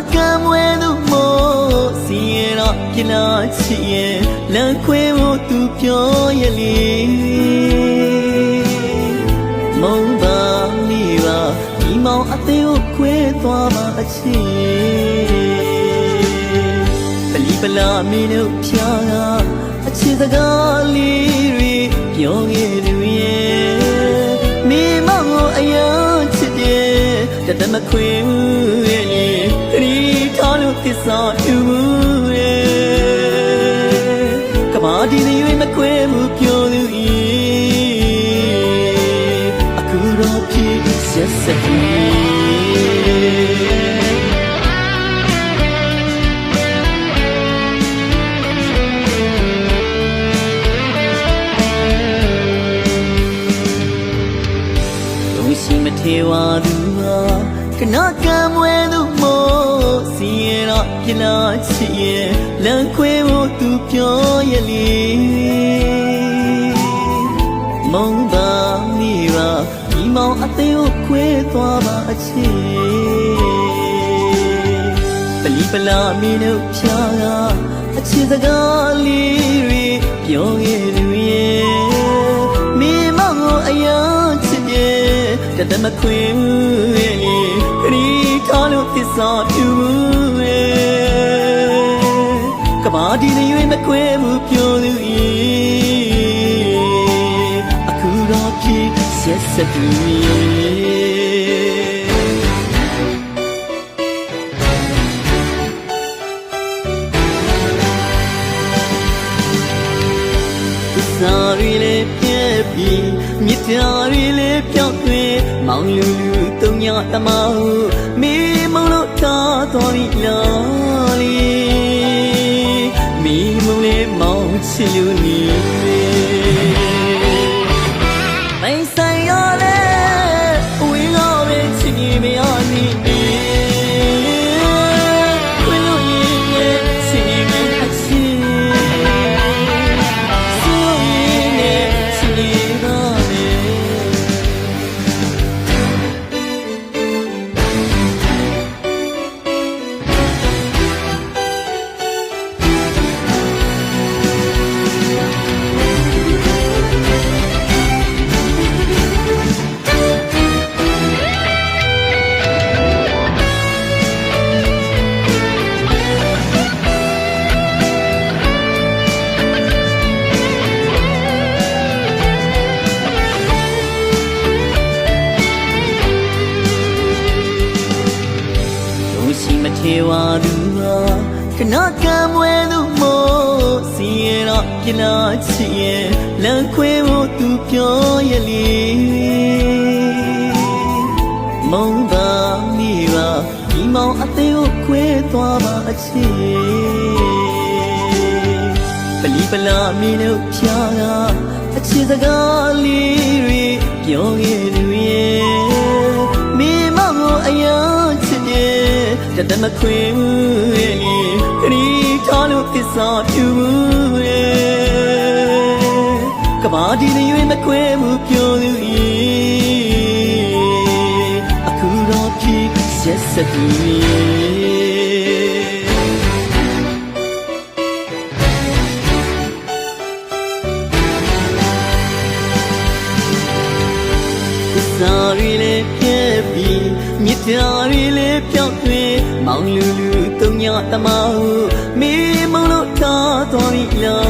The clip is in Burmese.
ခဏကံမွဲသူမို့စီရင်တော့ပြလာချစ်ရဲ့လမ်းခွဲဖို့သူပြောရလေမုံပါမိပါဒီမောင်အသေးကိုခွဲသွားမှအချစ်ပလီပလာမင်းတို့ဖြာကအချစ်စကားလေးတွေပြောခဲ့သူရဲ့မိမောင်ကိုအယံချစ်တယ်တသက်မခွေဘူးရဲ့လေခရီးထားလို့သ စ္စာတူဘူးရဲ့ကမာဒီတွေရွေးမခွဲဘူးပြောသူဤအခုတော့ဖြစ်ဆက်ဆက်ပြီးလုံးရှိမထေဝါသူဟာ ခဏကံမွဲသူမို့စီရင်တော့ပြလာချစ်ရဲ့လမ်းခွဲဖို့သူပြောရလေမုံပါမိပါဒီမောင်အသေးကိုခွဲသွားပါအချစ်ပလီပလာမင်းတို့ဖြာကအချစ်စကားလေးတွေပြောခဲ့သူရဲ့မိမောင်ကိုအယံချစ်တယ်တသက်မခွေဘူးရဲ့လေခ ရီးထားလို့သစ္စာတူဘူးရဲ့ကမာဒီတွေရွေးမခွဲဘူးပြောသူဤအခုတော့ဖြစ်ဆက်ဆက်သူရဲ့သစ္စာတွေလည်းပြည့်ပြီးမြစ်တာတွေလည်းပြောင်းသွင်းမောင်လူလူတုံ ညာတမဟုမေမုံလို့ထားတော်ပြီလားလီမေမုံလေးမောင်ချစ်လူနီ ရှိမထေဝါသူဟာခဏကံမွဲသူမို့စီရင်တော့ပြလာချစ်ရဲ့လမ်းခွဲဖို့သူပြောရလေမုံပါမိပါဒီမောင်အသေးကိုခွဲသွားပါအချစ်ပလီပလာမင်းတို့ဖြာကအချစ်စကားလေးတွေပြောခဲ့သူ မခွေဘူးရဲ့လေခရီးထားလို့သစ္စာတူဘူးရဲ့ကမာဒီတွေရွေးမခွဲဘူးပြောသူဤအခုတော့ဖြစ်ဆက်ဆက်သူရဲ့သစ္စာတွေလည်းပြည့်ပြီး မြစ်တာတွေလည်းပြောင်းသွင်းမောင်လူလူတုံညာတမဟုမေမုံလို့ထားတော်ပြီလားလီမေမုံလေးမောင်ချစ်လူ